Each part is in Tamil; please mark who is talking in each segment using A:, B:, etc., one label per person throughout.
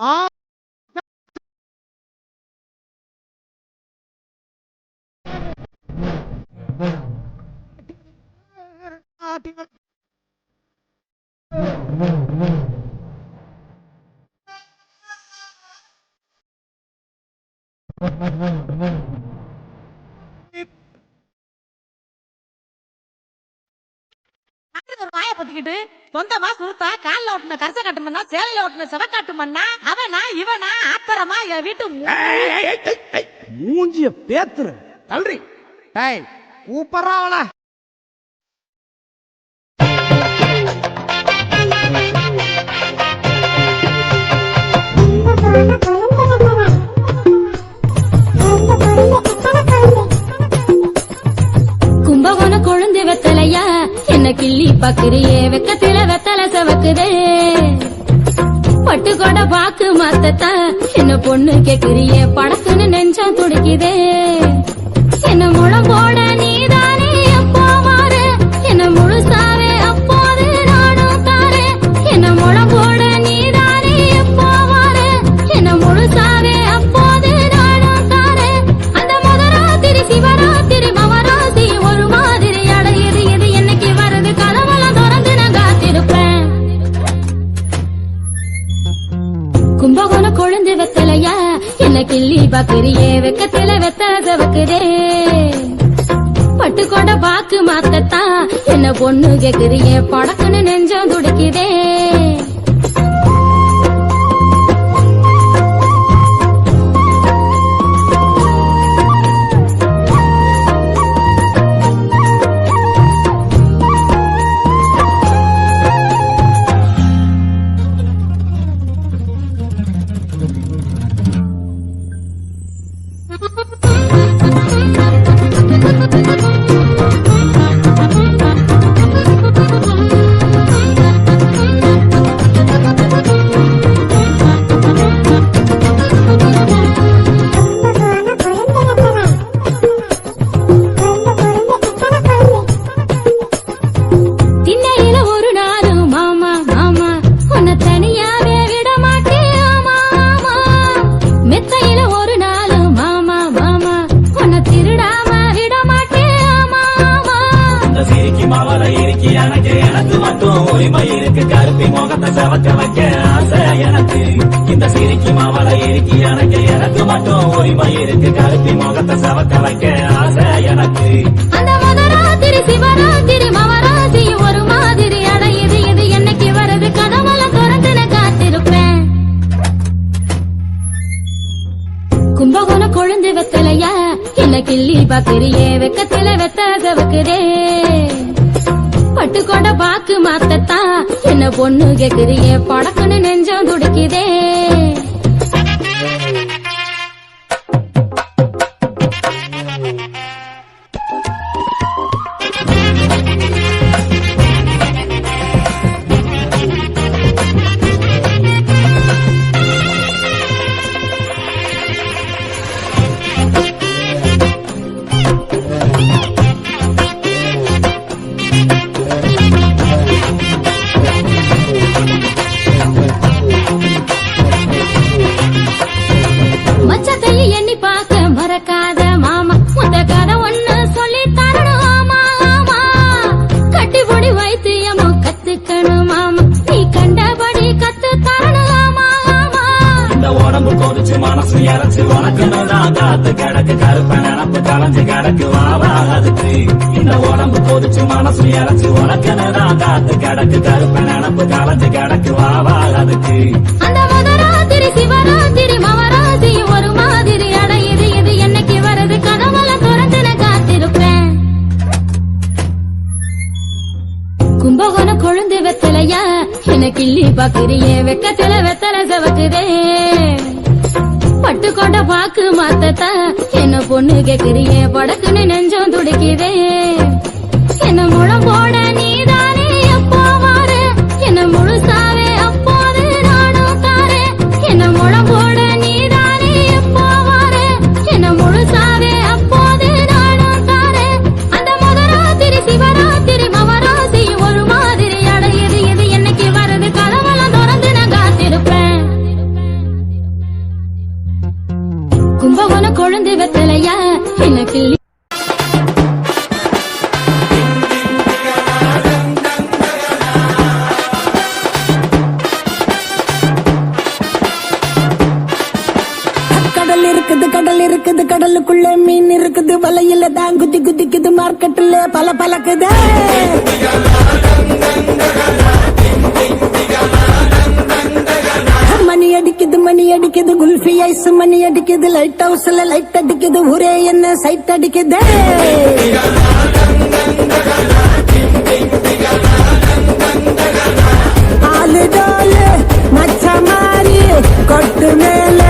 A: ஆ.
B: நாட்டுல ஒரு வாயை பொத்திக்கிட்டு சொந்தமா சுருத்தா கால்ல ஓட்டுன கரச கட்டு மண்ணா சேலையில ஓட்டுன செவக்காட்டு மண்ணா அவனா இவனா ஆத்தரமா என் வீட்டு
A: மூஞ்சிய பேத்துரு. தள்ளுறி. டேய் கூப்பறா அவன
C: கும்பகோண கொழுந்து வெத்தலையா? என்ன கிள்ளி பாக்குறியே வெக்கத்தில வெத்தலை சவக்குதே. பட்டு கொட பாக்கு மாத்தத்தா என்ன பொண்ணு கேக்குறியே படக்குன்னு நெஞ்சம் துடிக்குதே. என்ன முளம் போட நீ கிள்ளி பாக்குறியே வெக்கத்தில வெத்தல சவக்குதே பட்டு கொண்ட பாக்கு மாத்தத்தான் என்ன பொண்ணு கேக்குறியே படக்குன்னு நெஞ்சம் துடிக்குதே.
D: கருப்பி முகத்தை வைக்க ஆசை எனக்கு இந்த சிரிக்கு மாவள இறுக்கி எனக்கு எனக்கு மட்டும் உரிமை இருக்கு கருப்பி முகத்தை சவக்க வைக்க ஆசை எனக்கு
C: அந்த மகராத்திரி சிவராத்திரி மவராசி ஒரு மாதிரி அடையுது. இது என்னைக்கு வருது? கதவெல்லாம் திறந்து காத்திருப்பேன். கும்பகோண கொழுந்து வெத்தலையா? என்ன கிள்ளி பாக்குறியே வெக்கத்தில வெத்த சவக்குதே பொண்ணு கேக்குறியே படக்குன்னு நெஞ்சம் துடிக்குதே.
D: மனசு இறச்சு உனக்குன்னு காத்து கிடக்கு கருப்பு நினப்பு கலைஞ்சு கிடக்கு வாவா அதுக்கு.
C: அந்த மதராத்திரி சிவராத்திரி ஒரு மாதிரி அடையுது. இது என்னைக்கு வருது? கதவெல்லாம் திறந்து காத்திருப்பேன். கும்பகோண கொழுந்து என்ன கிள்ளி பாக்குறியே வெக்கத்துல வெத்தலை சவக்குதே. பட்டு கொண்ட பாக்கு மாத்தத்தா என்ன பொண்ணு கேக்குறியே? படக்குன்னு நெஞ்சம் துடிக்குதே. என்ன முளம் போட நீ இருக்குது கடல்
E: இருக்குது கடலுக்குள்ள மீன் இருக்குது வலையில தான் குதி குதிக்குது மார்க்கெட்டுல பல பலக்குது மணி அடிக்குது மணி அடிக்குது குல்ஃபி ஐஸ் மணி அடிக்குது லைட் ஹவுஸ்ல லைட் அடிக்குது ஒரே என்ன சைட் அடிக்குது. ஆளு டோலு மச்ச மாறி கொட்டு மேலே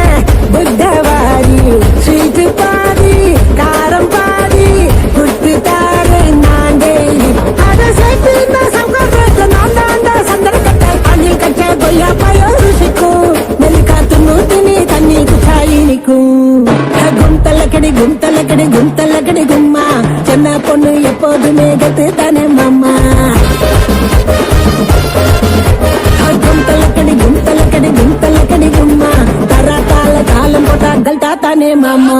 E: mamãe.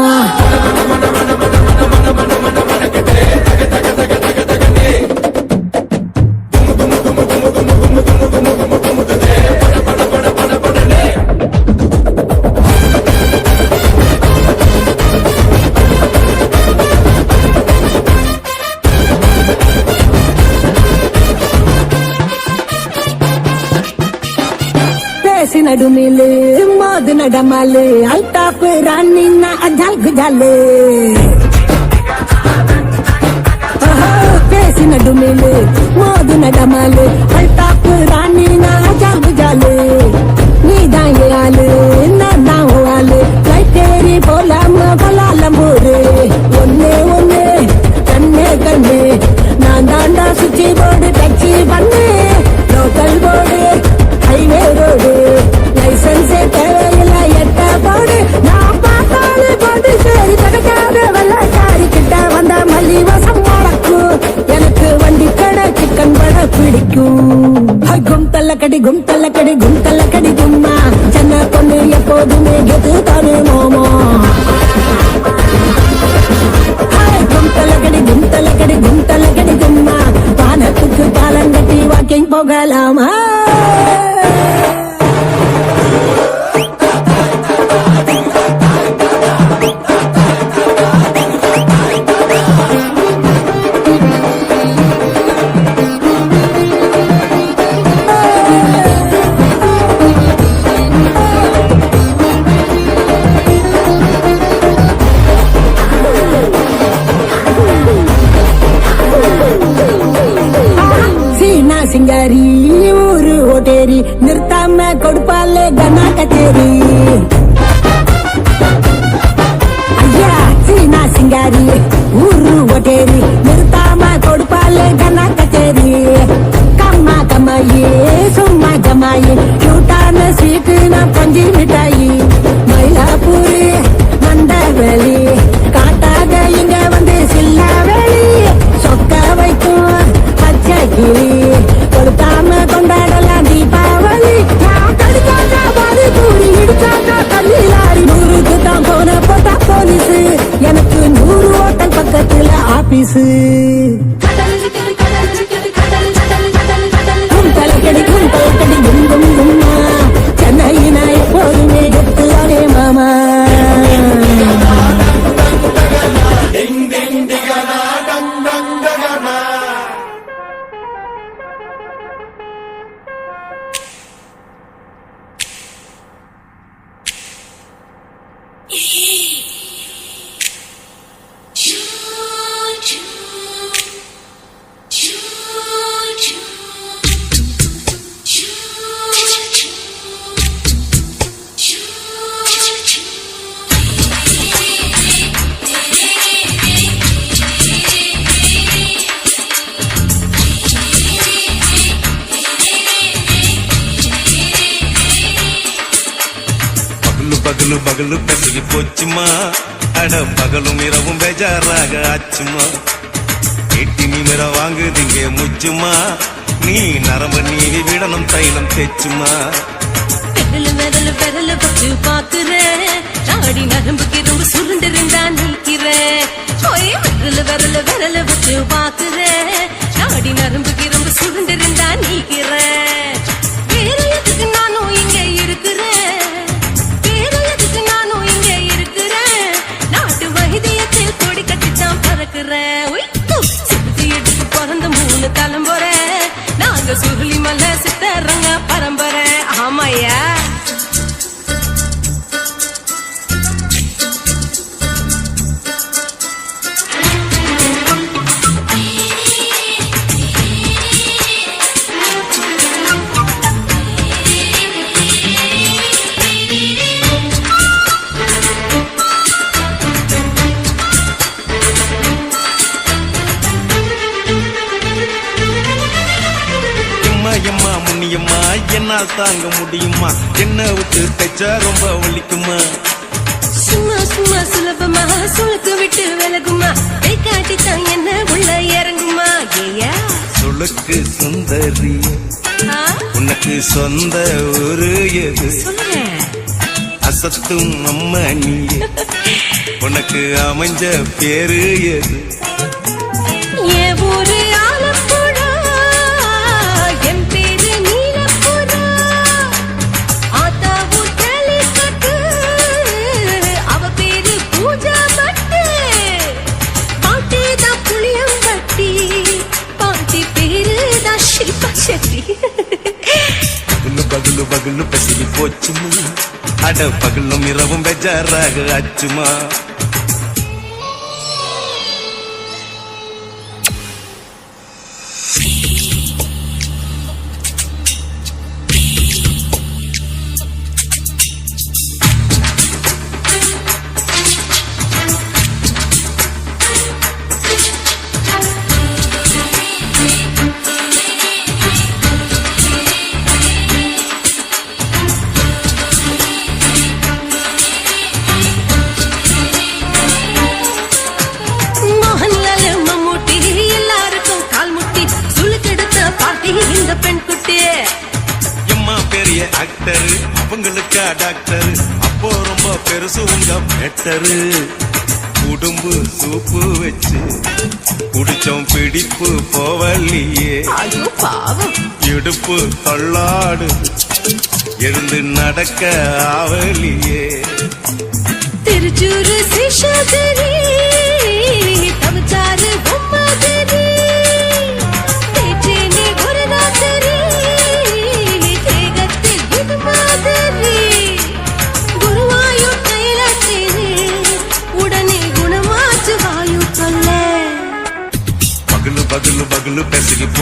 E: நடுமிலு மோது நடமாலு அல்டாப்பு ராணின்னா அஜால் குஜாலு ஆஹா, பேசி நடுமிலு மோது நடமாலு அல்டாப்பு ராணின்னா அஜால் குஜாலு நீதான் ஏ ஆளு நான் தான் உன் ஆளு லைட்டேரி போலாம பலாலம்பூரு ஒண்ணு ஒண்ணு கண்ணே கண்ணு நான் தாண்டா சுச்சி போர்டு கும் தள்ளக்கடி கும் தள்ளக்கடி கும் தள்ளக்கடி கும்மா சென்ன பொண்ணு எப்போதுமே கெத்து தானே மோமோ ஹாய், கும் தள்ளக்கடி கும் தள்ளக்கடி கும் தள்ளக்கடி கும்மா வானத்துக்கு பாலங்கட்டி வாக்கிங் போகலாமா சிங்காரி ஊரு ஓட்டேரி நிறுத்தாம கொடுப்பாலே கனா கச்சேரி. ஐயா சீனா சிங்காரி ஊரு ஓட்டேரி நிறுத்தாம கொடுப்பாலே கனா கச்சேரி. கம்மா கம்மாயி சும்மா ஜமாயி கியூட்டான ஸ்வீட்டு நான் பஞ்சு பக்கத்துல
F: பகலு பகலு பகலு போச்சுமா? அட பகலும் இரவும் பேஜாராக ஆச்சுமா? எட்டி நிமிர வாங்குதிங்க முச்சுமா? நீ நரம்பு நீவி விடணும் தைலம் தேச்சுமா
G: பெடலு மெதலு பெடலு பச்சு பாக்குறேன் ராடி நரம்புக்கு ரொம்ப சுருண்டிருந்தா நிற்கிறேன் ஓய் விரல் விரல் விரல் பட்டு பாக்குறேன் ராடி நரம்புக்கு ரொம்ப சுருண்டிருந்தா நிற்கிறேன்
F: தாங்க முடியுமா? என்ன விட்டு தைச்சா ரொம்ப வலிக்குமா
G: சும்மா சும்மா சுலபமா சுளுக்கு விட்டு விலகுமா? கை காட்டித்தான் என்ன உள்ள இறங்குமா? ஏயா?
F: சுளுக்கு சுந்தரி உனக்கு சொந்த ஊரு எது? அசத்தும் அம்மா நீ உனக்கு அமைஞ்ச பேரு எது?
G: என் ஊரு பகலும்
F: பகலு பசிக்கு போச்சுமா? அட பகலும் இரவும் பெஜாராக ஆச்சுமா? பெருசு உங்க பெட்டரு உடும்பு சூப்பு வச்சு. குடிச்சோம் பிடிப்பு போவல்லையே. இடுப்பு தள்ளாடு. எழுந்து நடக்க ஆவலியே.
G: திருச்சூரு சிஷாதிரி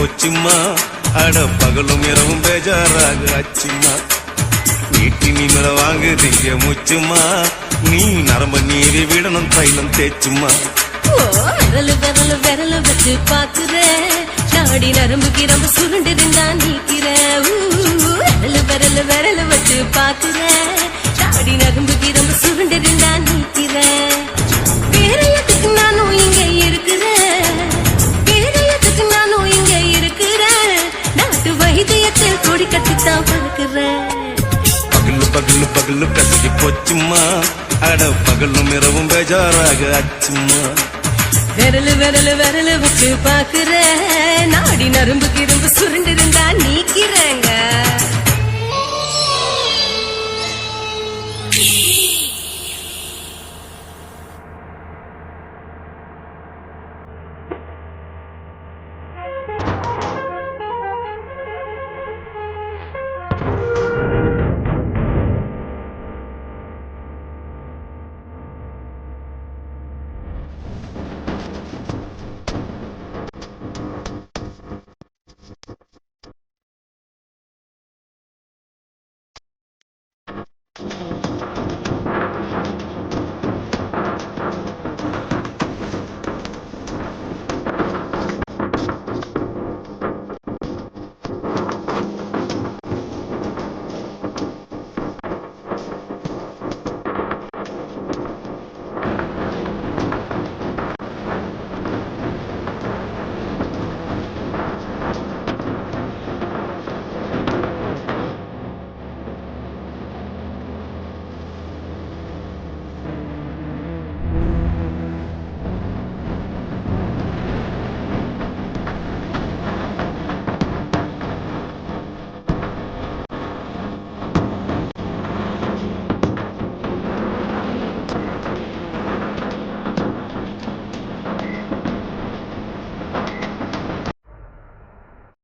F: போச்சும்மா அட பகலும் இரவும் பேஜாராக ஆச்சுமா? நீட்டி நீங்கள வாங்க திங்க முச்சுமா? நீ நரம்ப நீவி விடணும் தைலம் தேச்சுமா
G: ஓ, விரலு விரல விரலு வச்சு பாக்குறேன் நாடி நரம்பு கிரம்பு சுருண்டு இருந்தா நீக்கிறேன் விரல விரல விரலு வச்சு பாக்குறேன்
F: பெசகி அட பகலும் இரவும் பேஜாராக அச்சும்மா
G: விரலு விரலு விரலு வச்சு பாக்குற நாடி நரும்பு கிரும்பு சுருண்டிருந்தா நீக்கிறேங்க